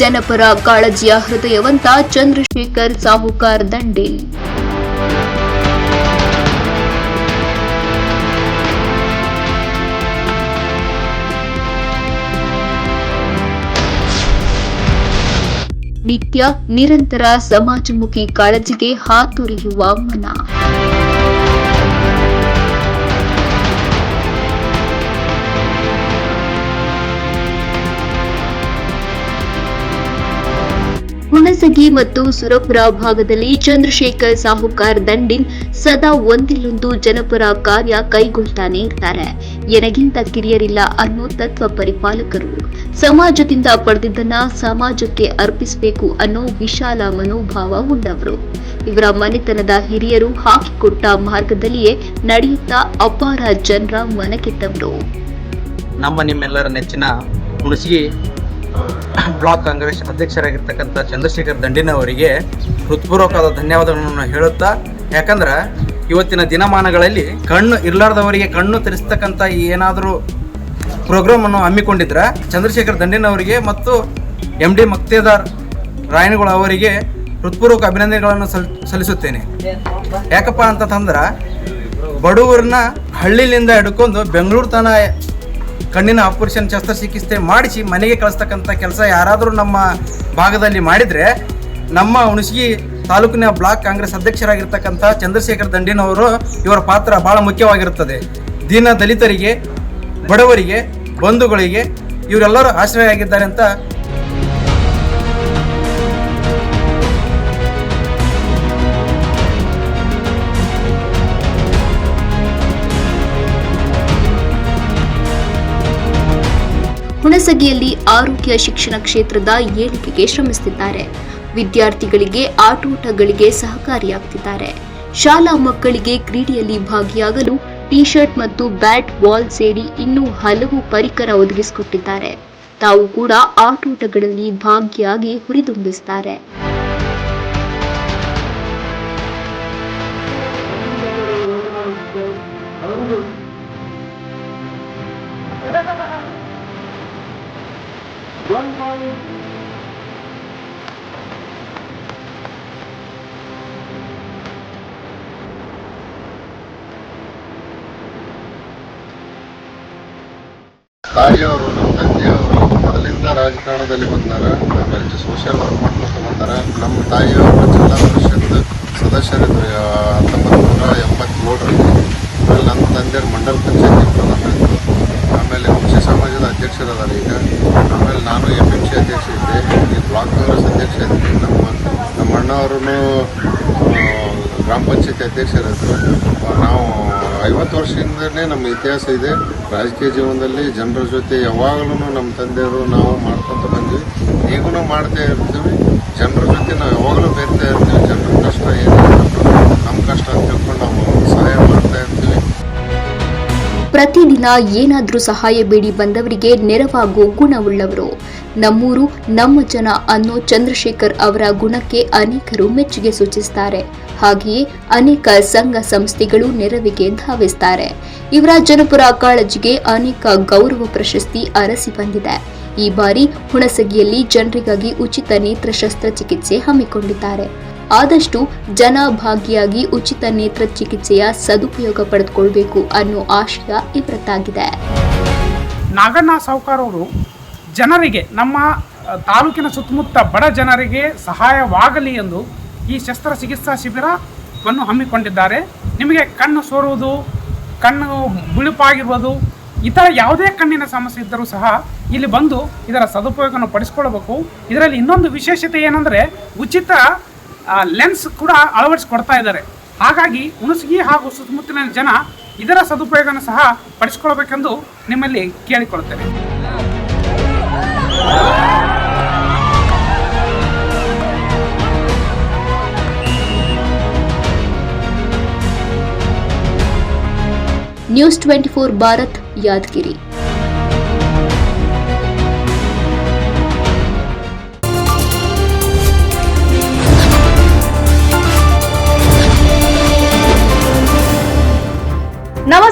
ಜನಪರ ಕಾಳಜಿಯ ಹೃದಯವಂತ ಚಂದ್ರಶೇಖರ್ ಸಾಹುಕಾರ್ ದಂಡೆ. ನಿತ್ಯ ನಿರಂತರ ಸಮಾಜಮುಖಿ ಕಾಳಜಿಗೆ ಹಾತೊರೆಯುವ ಮನ. ಹುಣಸಗಿ ಮತ್ತು ಸುರಪುರ ಭಾಗದಲ್ಲಿ ಚಂದ್ರಶೇಖರ್ ಸಾಹುಕಾರ್ ದಂಡಿನ್ ಸದಾ ಒಂದಿಲ್ಲೊಂದು ಜನಪರ ಕಾರ್ಯ ಕೈಗೊಳ್ತಾನೆ ಇರ್ತಾರೆ. ಎನಗಿಂತ ಕಿರಿಯರಿಲ್ಲ ಅನ್ನೋ ತತ್ವ ಪರಿಪಾಲಕರು. ಸಮಾಜದಿಂದ ಪಡೆದಿದ್ದನ್ನ ಸಮಾಜಕ್ಕೆ ಅರ್ಪಿಸಬೇಕು ಅನ್ನೋ ವಿಶಾಲ ಮನೋಭಾವ ಉಳ್ಳವರು ಇವರ ಮನೆತನದ ಹಿರಿಯರು ಹಾಕಿಕೊಟ್ಟ ಮಾರ್ಗದಲ್ಲಿಯೇ ನಡೆಯುತ್ತಾ ಅಪಾರ ಜನರ ಮನಗೆದ್ದವರು ನಮ್ಮ ನಿಮ್ಮೆಲ್ಲರ ನೆಚ್ಚಿನ ಹುಣಸಗಿ ಬ್ಲಾಕ್ ಕಾಂಗ್ರೆಸ್ ಅಧ್ಯಕ್ಷರಾಗಿರ್ತಕ್ಕಂಥ ಚಂದ್ರಶೇಖರ್ ದಂಡಿನವರಿಗೆ ಹೃತ್ಪೂರ್ವಕವಾದ ಧನ್ಯವಾದಗಳನ್ನು ಹೇಳುತ್ತಾ, ಯಾಕಂದ್ರೆ ಇವತ್ತಿನ ದಿನಮಾನಗಳಲ್ಲಿ ಕಣ್ಣು ಇರ್ಲಾರ್ದವರಿಗೆ ಕಣ್ಣು ತರಿಸ್ತಕ್ಕಂಥ ಏನಾದರೂ ಪ್ರೋಗ್ರಾಮನ್ನು ಹಮ್ಮಿಕೊಂಡಿದ್ರೆ ಚಂದ್ರಶೇಖರ್ ದಂಡಿನವರಿಗೆ ಮತ್ತು ಎಂ ಡಿ ಮಕ್ತೇದಾರ್ ರಾಯಣಗಳು ಅವರಿಗೆ ಹೃತ್ಪೂರ್ವಕ ಅಭಿನಂದನೆಗಳನ್ನು ಸಲ್, ಸಲ್ಲಿಸುತ್ತೇನೆ. ಯಾಕಪ್ಪ ಅಂತಂದ್ರೆ ಬಡವರನ್ನ ಹಳ್ಳಿಲಿಂದ ಹಿಡ್ಕೊಂಡು ಬೆಂಗಳೂರು ತನ ಕಣ್ಣಿನ ಆಪರೇಷನ್ ಶಸ್ತ್ರಚಿಕಿತ್ಸೆ ಮಾಡಿಸಿ ಮನೆಗೆ ಕಳಿಸ್ತಕ್ಕಂಥ ಕೆಲಸ ಯಾರಾದರೂ ನಮ್ಮ ಭಾಗದಲ್ಲಿ ಮಾಡಿದರೆ ನಮ್ಮ ಹುಣಸಗಿ ತಾಲೂಕಿನ ಬ್ಲಾಕ್ ಕಾಂಗ್ರೆಸ್ ಅಧ್ಯಕ್ಷರಾಗಿರ್ತಕ್ಕಂಥ ಚಂದ್ರಶೇಖರ್ ದಂಡಿನವರು ಇವರ ಪಾತ್ರ ಬಹಳ ಮುಖ್ಯವಾಗಿರುತ್ತದೆ. ದೀನ ದಲಿತರಿಗೆ, ಬಡವರಿಗೆ, ಬಂಧುಗಳಿಗೆ ಇವರೆಲ್ಲರೂ ಆಶ್ರಯ ಆಗಿದ್ದಾರೆ ಅಂತ ಹುಣಸಗಿಯಲ್ಲಿ ಆರೋಗ್ಯ ಶಿಕ್ಷಣ ಕ್ಷೇತ್ರದ ಏಳಿಗೆಗೆ ಶ್ರಮಿಸುತ್ತಿದ್ದಾರೆ. ವಿದ್ಯಾರ್ಥಿಗಳಿಗೆ ಆಟೋಟಗಳಿಗೆ ಸಹಕಾರಿಯಾಗುತ್ತಿದ್ದಾರೆ. ಶಾಲಾ ಮಕ್ಕಳಿಗೆ ಕ್ರೀಡೆಯಲ್ಲಿ ಭಾಗಿಯಾಗಲು ಟಿ ಶರ್ಟ್ ಮತ್ತು ಬ್ಯಾಟ್ ಬಾಲ್ ಸೇರಿ ಇನ್ನೂ ಹಲವು ಪರಿಕರ ಒದಗಿಸಿಕೊಟ್ಟಿದ್ದಾರೆ. ತಾವು ಕೂಡ ಆಟೋಟಗಳಲ್ಲಿ ಭಾಗಿಯಾಗಿ ಹುರಿದುಂಬಿಸುತ್ತಾರೆ ತಾಯಿಯವರು, ನಮ್ಮ ತಂದೆಯವರು ಮೊದಲಿಂದ ರಾಜಕಾರಣದಲ್ಲಿ ಬಂದಾರ ಆಮೇಲೆ ಸೋಷಿಯಲ್ ವರ್ಕ್ ಮಾಡ್ಕೊಂಡು ಬಂದಾರ ನಮ್ಮ ತಾಯಿಯವರು ಜಿಲ್ಲಾ ಪರಿಷತ್ ಸದಸ್ಯರಿದ್ರು ಹತ್ತೊಂಬತ್ತು ನೂರ ಎಂಬತ್ತೇಳರಲ್ಲಿ ಆಮೇಲೆ ನನ್ನ ತಂದೆಯವರು ಮಂಡಲ ಪಂಚಾಯತಿ ಪ್ರಧಾನರಿದ್ದರು ಆಮೇಲೆ ಮುಂಚೆ ಸಮಾಜದ ಅಧ್ಯಕ್ಷರದಾರ ಈಗ. ಆಮೇಲೆ ನಾನು ಎಂ ಎಂ ಸಿ ಅಧ್ಯಕ್ಷ ಇದ್ದೆ. ಈ ಬ್ಲಾಕ್ ಕಾಂಗ್ರೆಸ್ ಅಧ್ಯಕ್ಷ ಇದ್ದೆ. ನಮ್ಮ ನಮ್ಮ ಅಣ್ಣವರೂ ಗ್ರಾಮ ಪಂಚಾಯತಿ ಅಧ್ಯಕ್ಷರಿದ್ದರು ನಾವು ಐವತ್ತು ವರ್ಷದಿಂದಲೇ ನಮ್ಮ ಇತಿಹಾಸ ಇದೆ. ರಾಜಕೀಯ ಜೀವನದಲ್ಲಿ ಜನರ ಜೊತೆ ಯಾವಾಗಲೂ ನಮ್ಮ ತಂದೆಯವರು ನಾವು ಮಾಡ್ಕೊತ ಬಂದ್ವಿ. ಈಗೂ ಮಾಡ್ತಾ ಇರ್ತೀವಿ. ಜನರ ಜೊತೆ ನಾವು ಯಾವಾಗಲೂ ಬೇರ್ತಾ ಇರ್ತೀವಿ. ಜನರ ಪ್ರತಿದಿನ ಏನಾದರೂ ಸಹಾಯ ಬೇಡಿ ಬಂದವರಿಗೆ ನೆರವಾಗೋ ಗುಣವುಳ್ಳವರು. ನಮ್ಮೂರು, ನಮ್ಮ ಜನ ಅನ್ನೋ ಚಂದ್ರಶೇಖರ್ ಅವರ ಗುಣಕ್ಕೆ ಅನೇಕರು ಮೆಚ್ಚುಗೆ ಸೂಚಿಸುತ್ತಾರೆ ಹಾಗೆಯೇ ಅನೇಕ ಸಂಘ ಸಂಸ್ಥೆಗಳು ನೆರವಿಗೆ ಧಾವಿಸುತ್ತಾರೆ ಇವರ ಜನಪುರ ಕಾಳಜಿಗೆ ಅನೇಕ ಗೌರವ ಪ್ರಶಸ್ತಿ ಅರಸಿ ಬಂದಿದೆ. ಈ ಬಾರಿ ಹುಣಸಗಿಯಲ್ಲಿ ಜನರಿಗಾಗಿ ಉಚಿತ ನೇತ್ರ ಶಸ್ತ್ರಚಿಕಿತ್ಸೆ ಹಮ್ಮಿಕೊಂಡಿದ್ದಾರೆ. ಆದಷ್ಟು ಜನ ಭಾಗಿಯಾಗಿ ಉಚಿತ ನೇತ್ರ ಚಿಕಿತ್ಸೆಯ ಸದುಪಯೋಗ ಪಡೆದುಕೊಳ್ಬೇಕು ಅನ್ನೋ ಆಶಯ ಇವರದ್ದಾಗಿದೆ ನಾಗಣ್ಣ ಸಾಹುಕಾರವರು ಜನರಿಗೆ, ನಮ್ಮ ತಾಲೂಕಿನ ಸುತ್ತಮುತ್ತ ಬಡ ಜನರಿಗೆ ಸಹಾಯವಾಗಲಿ ಎಂದು ಈ ಶಸ್ತ್ರಚಿಕಿತ್ಸಾ ಶಿಬಿರವನ್ನು ಹಮ್ಮಿಕೊಂಡಿದ್ದಾರೆ. ನಿಮಗೆ ಕಣ್ಣು ಸೋರುವುದು, ಕಣ್ಣು ಬಿಳುಪಾಗಿರುವುದು, ಇತರ ಯಾವುದೇ ಕಣ್ಣಿನ ಸಮಸ್ಯೆ ಇದ್ದರೂ ಸಹ ಇಲ್ಲಿ ಬಂದು ಇದರ ಸದುಪಯೋಗವನ್ನು ಪಡಿಸ್ಕೊಳ್ಬೇಕು ಇದರಲ್ಲಿ ಇನ್ನೊಂದು ವಿಶೇಷತೆ ಏನಂದರೆ ಉಚಿತ ಲೆನ್ಸ್ ಕೂಡ ಅಳವಡಿಸ್ಕೊಡ್ತಾ ಇದ್ದಾರೆ. ಹಾಗಾಗಿ ಹುಣಸಗಿ ಹಾಗೂ ಸುತ್ತಮುತ್ತಲಿನ ಜನ ಇದರ ಸದುಪಯೋಗನ ಸಹ ಪಡಿಸ್ಕೊಳ್ಬೇಕೆಂದು ನಿಮ್ಮಲ್ಲಿ ಕೇಳಿಕೊಳ್ತೇನೆ news twenty four Bharat Yadgir.